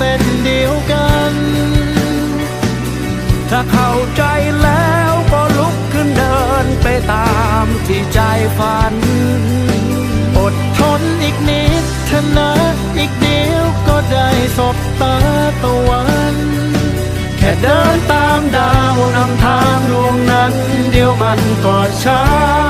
ส้นเดียวกัน ถ้าเข้าใจแล้วก็ลุกขึ้นเดินไปตามที่ใจฝัน อดทนอีกนิดเถอะนะอีกเดียวก็ได้สบตาตะวัน แค่เดินตามดาวนำทางดวงนั้น เดียวมันก็ช้า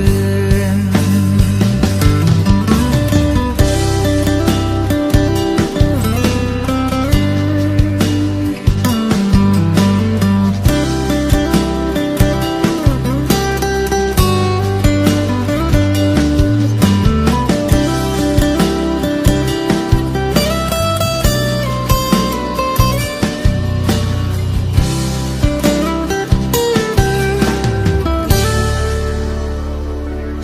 อน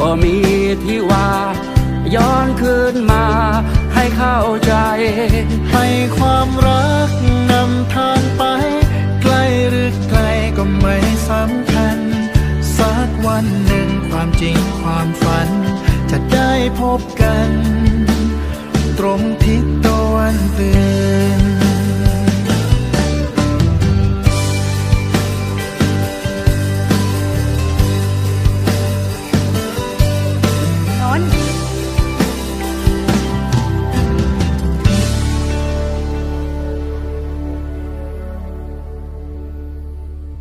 ก็มีที่ว่า ย้อนคืนมาให้เข้าใจ ให้ความรักนำทางไปไกล้หรือไกลก็ไม่สำคัญ สักวันหนึ่งความจริงความฝัน จะได้พบกัน ตรงทิศตะวันเตือน